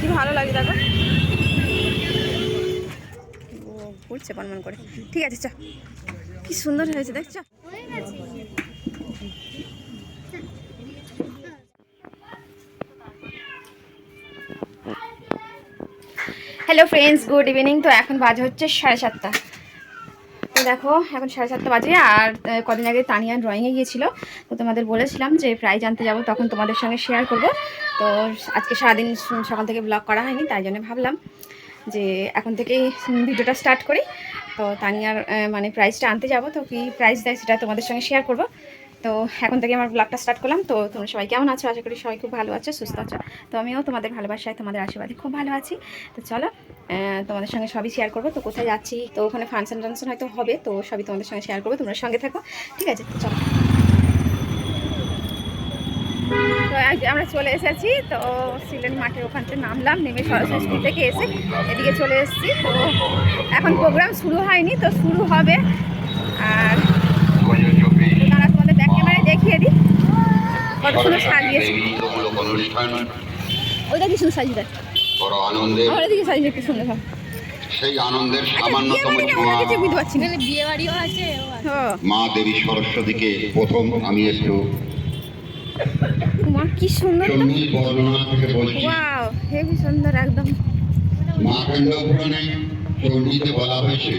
কি ভালো লাগছে দেখো। ও পনমন করে। ঠিক আছে, চ। কি সুন্দর হয়েছে দেখছ হ্যালো ফ্রেন্ডস গুড ইভিনিং তো এখন বাজে হচ্ছে সাড়ে সাতটা। তো দেখো, এখন সাড়ে সাতটা বাজে, আর কদিন আগে তানিয়া ড্রয়িংয়ে গিয়েছিল। তো তোমাদের বলেছিলাম যে প্রাইজ আনতে যাব, তখন তোমাদের সঙ্গে শেয়ার করব। তো আজকে সারাদিন সকাল থেকে ব্লগ করা হয়নি, তাই জন্য ভাবলাম যে এখন থেকেই ভিডিওটা স্টার্ট করি। তো তানিয়ার মানে প্রাইজটা আনতে যাব, তো কী প্রাইজ দেয় সেটা তোমাদের সঙ্গে শেয়ার করব। তো এখন থেকে আমার ব্লগটা স্টার্ট করলাম। তো তোমরা সবাই কেমন আছো? আশা করি সবাই খুব ভালো আছো, সুস্থ আছো। তো আমিও তোমাদের ভালোবাসায়, তোমাদের আশীর্বাদে খুব ভালো আছি। তো চলো তোমাদের সঙ্গে সবই শেয়ার করব। তো কোথায় যাচ্ছি? তো ওখানে ফাংশন টাংশন হয়তো হবে, তো সবই তোমাদের সঙ্গে শেয়ার করব। তোমরা সঙ্গে থাকো, ঠিক আছে? চলো। তো আজ আমরা চলে এসেছি তো সিলেনি মাঠের ওখান থেকে নামলাম নেমে সরস্বতী স্কুল থেকে এসে এদিকে চলে এসেছি। তো এখন প্রোগ্রাম শুরু হয়নি তো শুরু হবে। আর তো তারা তোমাদের ব্যাক ক্যামেরায় দেখিয়ে দিই। কত সুন্দর সাজিয়েছে। ওইটা কি সুন্দর সাজিয়ে দেয় আমার এদিকে সাজিয়ে কি সুন্দর সেই আনন্দের সামান্যতম ছোঁয়া হ্যাঁ। মা দেবী সরস্বতীকে প্রথম আমি একটু মা কি সুন্দর তো। ওয়াও হেভি সুন্দর একদম। মা কেন্দ্র পুরাণে চণ্ডীতে বলা হয়েছে।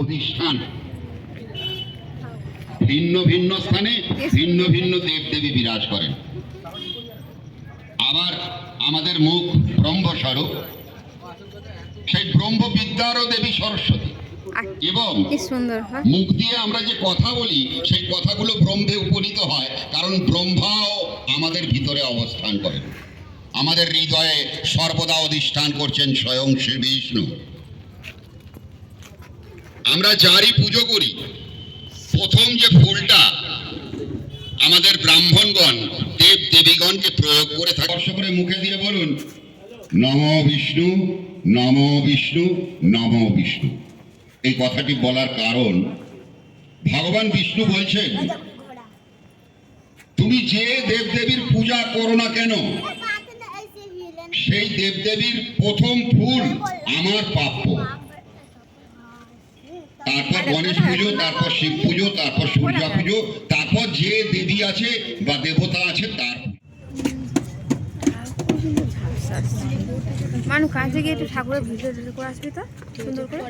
অধিষ্ঠান। ভিন্ন ভিন্ন স্থানে ভিন্ন ভিন্ন দেব দেবী বিরাজ করেন। আবার আমাদের মুখ ব্রহ্মস্বরূপ সেই ব্রহ্মবিদ্যারও দেবী সরস্বতী। এবং হ্যাঁ? মুখ দিয়ে আমরা যে কথা বলি সেই কথাগুলো ব্রহ্মে উপনীত হয় কারণ ব্রহ্মাও আমাদের ভিতরে অবস্থান করেন। আমাদের হৃদয়ে সর্বদা অধিষ্ঠান করছেন স্বয়ং শ্রী বিষ্ণু। আমরা যারই পুজো করি, প্রথম যে ফুলটা আমাদের ব্রাহ্মণগণ, দেব দেবীগণকে প্রয়োগ করে থাকে। করে মুখে দিয়ে বলুন, নম বিষ্ণু নম বিষ্ণু নম বিষ্ণু। এই কথাটি বলার কারণ, ভগবান বিষ্ণু বলছেন, তুমি যে দেবদেবীর পূজা করো না কেন, সেই দেবদেবীর প্রথম ফুল আমার প্রাপ্য। তারপর গণেশ পুজো তারপর শিব পুজো তারপর সূর্যা পুজো তারপর যে দেবী আছে বা দেবতা আছে তার মানু কাজে গিয়ে একটু ঠাকুরের ভিডিও টিডিও করে আসবি তো? সুন্দর করে?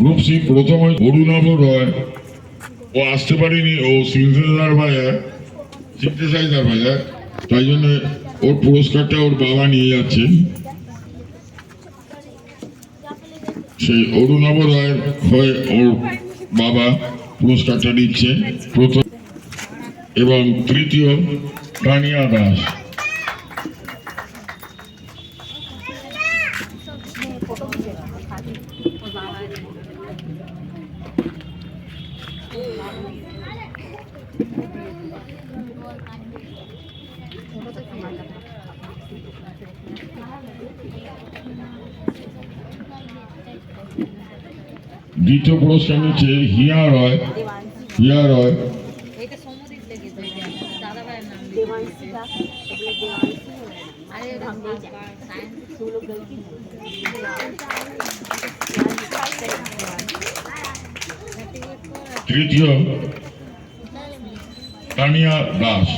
গ্রুপ সি প্রথম অরুণাভ রয়। ও আসতে পারেনি ও সিনথেসাইজার বাজার সিনথেসাইজার বাজার তাই জন্য ওর পুরস্কারটা ওর বাবা নিয়ে যাচ্ছে। সেই অরুণাভ রায়ের হয়ে ওর বাবা পুরস্কারটা নিচ্ছে। প্রথম এবং তৃতীয় কানিয়া দাস। দ্বিতীয় পুরস্কার নিচ্ছে হিয়া রয় হিয়া রয়। তৃতীয় তানিয়া দাস।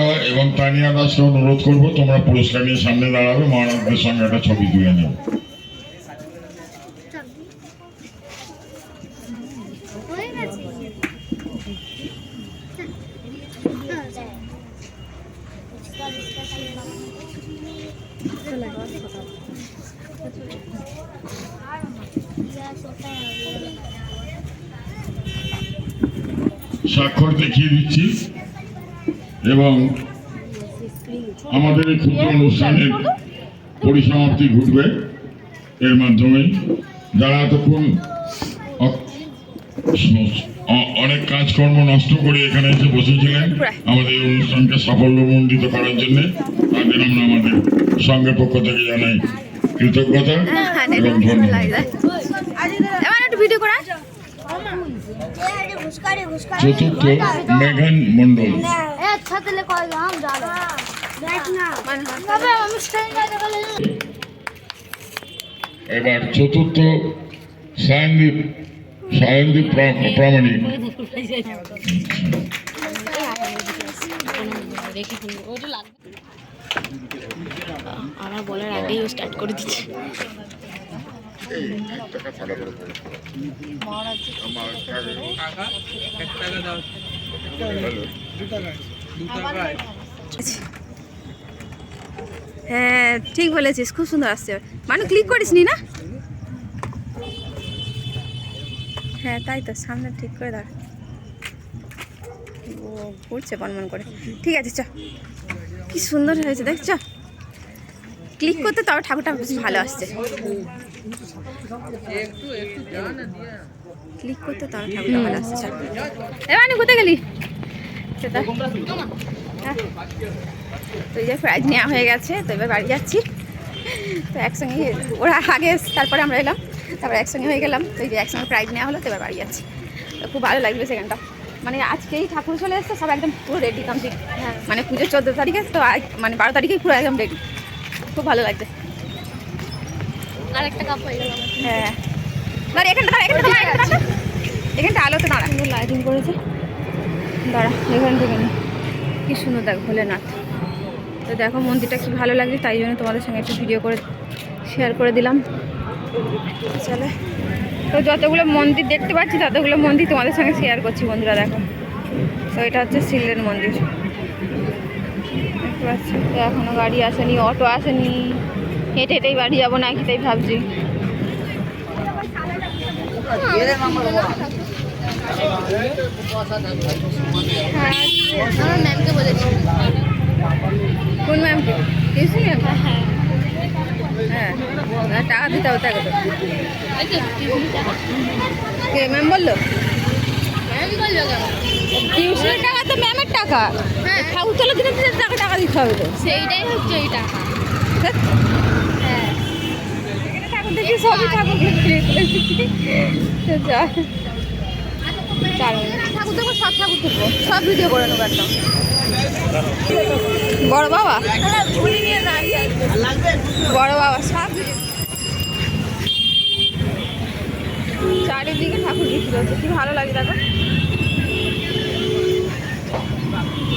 রয় এবং তানিয়া দাসকে অনুরোধ করব, তোমরা পুরস্কার নিয়ে সামনে দাঁড়াবে মহারাজদের সঙ্গে একটা ছবি তুলে নেবে স্বাক্ষর দেখিয়ে দিচ্ছি। এবং আমাদের এই ক্ষুদ্র অনুষ্ঠানের পরিসমাপ্তি ঘটবে এর মাধ্যমে যারা এতক্ষণ অনেক কাজকর্ম নষ্ট করে এখানে এসে বসেছিলেন আমাদের এই অনুষ্ঠানকে সাফল্যমণ্ডিত করার জন্য তাদের আমরা আমাদের সঙ্গে পক্ষ থেকে জানাই কৃতজ্ঞতা হ্যাঁ, এবং ধন্যবাদ। চতুর্থ মেঘান মন্ডল এবার চতুর্থ সায়নদীপ সায়নদীপ প্রামাণিক আমার বলার আগেই স্টার্ট করে দিচ্ছে। হ্যাঁ ঠিক বলেছিস, খুব সুন্দর আসছে। মানে ক্লিক করিস নি না? হ্যাঁ তাই তো, সামনে ঠিক করে দাঁড়া। ও ঘুরছে বনমন করে। ঠিক আছে, চ। কি সুন্দর হয়েছে, দেখ, চ। ক্লিক করতে তবে ঠাকুরটা বেশ ভালো আসছে। ক্লিক করতে তবে ঠাকুরটা ভালো আসছে এবার কোথায় গেলি? হ্যাঁ। তো এই যে প্রাইজ নেওয়া হয়ে গেছে তো এবার বাড়ি যাচ্ছি। তো একসঙ্গে ওরা আগে তারপরে আমরা এলাম। তারপরে একসঙ্গে হয়ে গেলাম। তো এই যে একসঙ্গে প্রাইজ নেওয়া হলো তো এবার বাড়ি যাচ্ছি। তো খুব ভালো লাগবে সেখানটা। মানে আজকেই ঠাকুর চলে এসছে সব একদম পুরো রেডি কমপ্লিট মানে পুজোর চোদ্দ তারিখে তো মানে বারো তারিখেই পুরো একদম রেডি খুব ভালো লাগছে। আর একটা কাপ হয়ে গেল হ্যাঁ। দাঁড়া এখানটা এখানটা দাঁড়া এখানটা আলোতে দাঁড়া। সুন্দর লাইটিং করেছে। দাঁড়া এখান থেকে নি। কি সুন্দর দেখ ভোলেনাথ। তো দেখো মন্দিরটা কি ভালো লাগছে তাই জন্য তোমাদের সঙ্গে একটু ভিডিও করে শেয়ার করে দিলাম। চলে। তো যতগুলো মন্দির দেখতে পাচ্ছি ততগুলো মন্দির তোমাদের সঙ্গে শেয়ার করছি বন্ধুরা দেখো। তো এটা হচ্ছে শিলের মন্দির। দেখতে পাচ্ছি তো এখনও গাড়ি আসেনি অটো আসেনি। হেঁটে হেঁটেই বাড়ি যাব নাকি তাই ভাবছি। আমার ম্যামকে বলেছি কোন ম্যামকে? টিউশন ম্যাম হ্যাঁ আর টাকা দিতে হবে তো। কে ম্যাম বলল? ম্যাম বলল টিউশনের টাকা তো ম্যামের টাকা। হ্যাঁ। ঠাকুর তোলার দিনে টাকা টাকা দিতে হবে তো। সেইটাই হচ্ছে ওই টাকা। হ্যাঁ। ঠাকুর দেখি সবই ঠাকুর ঠাকুর দেখব সব ঠাকুর দেখব। সব ভিডিও করে নেব একদম। বড় বাবা? বড় বাবা সব চারিদিকে ঠাকুর বিক্রি হচ্ছে কি ভালো লাগে দেখো।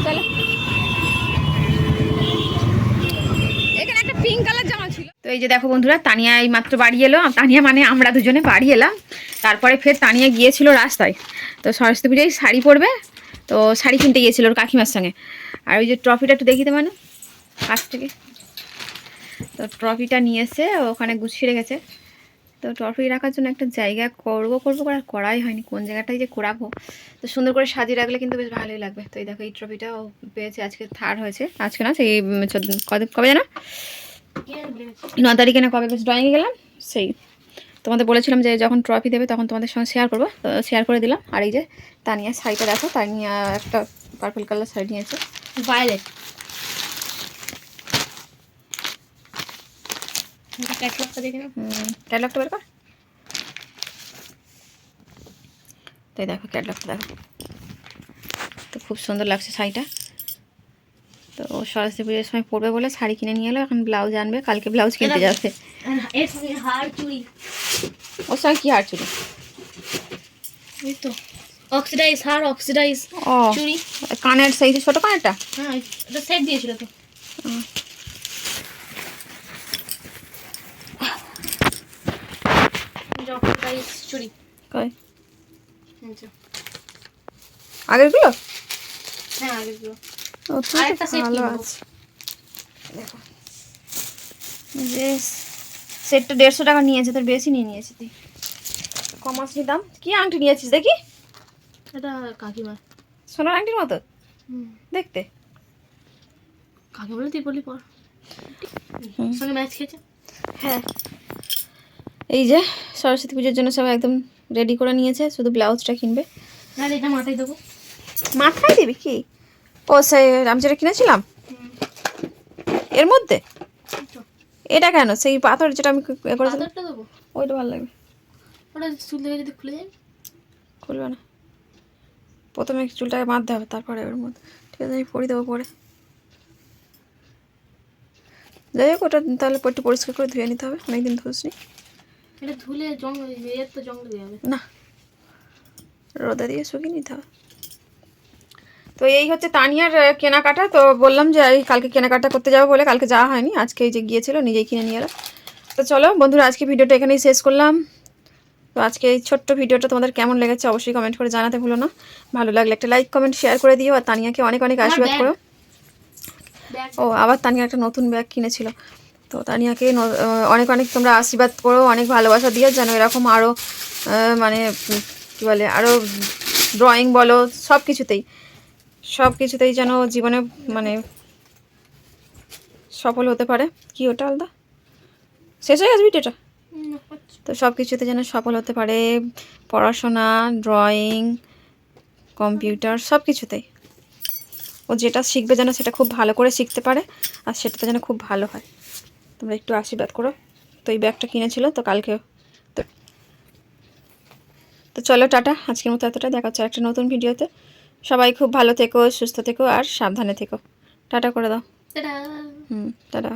চলো। এখানে একটা পিঙ্ক কালার জামা তো এই যে দেখো বন্ধুরা, তানিয়া এই মাত্র বাড়ি এলো। তানিয়া মানে আমরা দুজনে বাড়ি এলাম। তারপরে ফের তানিয়া গিয়েছিল রাস্তায়। তো সরস্বতী পুজোয় শাড়ি পরবে। তো শাড়ি কিনতে গিয়েছিল ওর কাকিমার সঙ্গে। আর ওই যে ট্রফিটা একটু দেখিতে মানে কাছ থেকে। তো ট্রফিটা নিয়ে এসে ওখানে গুছিয়ে রেখেছে। তো ট্রফি রাখার জন্য একটা জায়গা করব করব করে করাই হয়নি। কোন জায়গাটায় যে করাবো। তো সুন্দর করে সাজিয়ে রাখলে কিন্তু বেশ ভালোই লাগবে। তো এই দেখো, এই ট্রফিটাও পেয়েছে, আজকে থার্ড হয়েছে। আজকে না, সেই কবে কবে জানো? ন তারিখে না কবে বেশ ড্রয়িংয়ে গেলাম, সেই তোমাদের বলেছিলাম যে যখন ট্রফি দেবে তখন তোমাদের সঙ্গে শেয়ার করব। তো শেয়ার করে দিলাম। আর এই যে তানিয়া শাড়িটা দেখো, তানিয়া একটা পার্পল কালার শাড়ি নিয়েছে। ভায়োলেট ক্যাটলগটা দেখে নাও ক্যাটলগটা বের কর। তো দেখো ক্যাটলগটা দেখো। তো খুব সুন্দর লাগছে শাড়িটা। তো সরস্বতী পুজোর সময় পরবে বলে শাড়ি কিনে নিয়ে এলো এখন ব্লাউজ আনবে কালকে ব্লাউজ কিনতে যাবে। ওর সঙ্গে কী হার চুড়ি? তো অক্সিডাইজ হার অক্সিডাইজ ও চুড়ি। কানের সেই ছোটো কানেরটা? হ্যাঁ সেট দিয়েছিল তো। চুড়ি কই? আচ্ছা। আগেরগুলো? হ্যাঁ আগেরগুলো। ও আরেকটা set ভালো আছে। দেখো। যে সেটটা দেড়শো টাকা নিয়েছে তোর বেশি নিয়ে নিয়েছি তুই। কমাস দাম? কি আংটি নিয়েছিস দেখি? এটা কাকিমা সোনার আংটির মতো? দেখতে। কাকে বলে তুই বলি পর। সঙ্গে ম্যাচ খেয়েছে? হ্যাঁ। এই যে সরস্বতী পুজোর জন্য সব একদম রেডি করে নিয়েছে শুধু ব্লাউজটা কিনবে। না এটা মাথায় দেবো। মাথায় দিবি কি? ও সেই আমি যেটা কিনেছিলাম এর মধ্যে? এটা কেন? সেই পাথর যেটা আমি করেছিলাম? ওইটা ভালো লাগবে। ওটা চুল থেকে যদি খুলে যায়? খুলবে না। প্রথমে চুলটাকে বাঁধতে হবে তারপরে ওর মধ্যে। ঠিক আছে আমি পরিয়ে দেবো পরে। যাই হোক ওটা তাহলে একটু পরিষ্কার করে ধুয়ে নিতে হবে অনেকদিন ধুসনি এটা ধুলে জং এর তো জং লেগে যাবে। না। রোদে দিয়ে শুকিয়ে নিতে হবে। তো এই হচ্ছে তানিয়ার কেনাকাটা। তো বললাম যে কালকে কেনাকাটা করতে যাব বলে কালকে যাওয়া হয়নি। আজকে এই যে গিয়েছিল নিজেই কিনে নিয়ে এলো। তো চলো বন্ধুরা আজকে ভিডিওটা এখানেই শেষ করলাম। তো আজকে এই ছোট্ট ভিডিওটা তোমাদের কেমন লেগেছে অবশ্যই কমেন্ট করে জানাতে ভুলো না। ভালো লাগলে একটা লাইক কমেন্ট শেয়ার করে দিও। আর তানিয়াকে অনেক অনেক আশীর্বাদ করো। ও আবার তানিয়া একটা নতুন ব্যাগ কিনেছিল। তো তানিয়াকে অনেক অনেক তোমরা আশীর্বাদ করো অনেক ভালোবাসা দিও যেন এরকম আরও মানে কী বলে আরও ড্রয়িং বলো সব কিছুতেই সব কিছুতেই যেন জীবনে মানে সফল হতে পারে। কি ওটা আলাদা? শেষ হয়ে গেছে ভিডিওটা তো সব কিছুতে যেন সফল হতে পারে পড়াশোনা ড্রয়িং কম্পিউটার সব কিছুতেই ও যেটা শিখবে যেন সেটা খুব ভালো করে শিখতে পারে আর সেটাতে যেন খুব ভালো হয়। তোমরা একটু আশীর্বাদ করো। তো এই ব্যাগটা কিনেছিল তো কালকে তো তো চলো টাটা আজকের মতো এতটা। দেখা হচ্ছে একটা নতুন ভিডিওতে। সবাই খুব ভালো থেকো সুস্থ থেকো আর সাবধানে থেকো। টাটা করে দাও। হুম টাটা।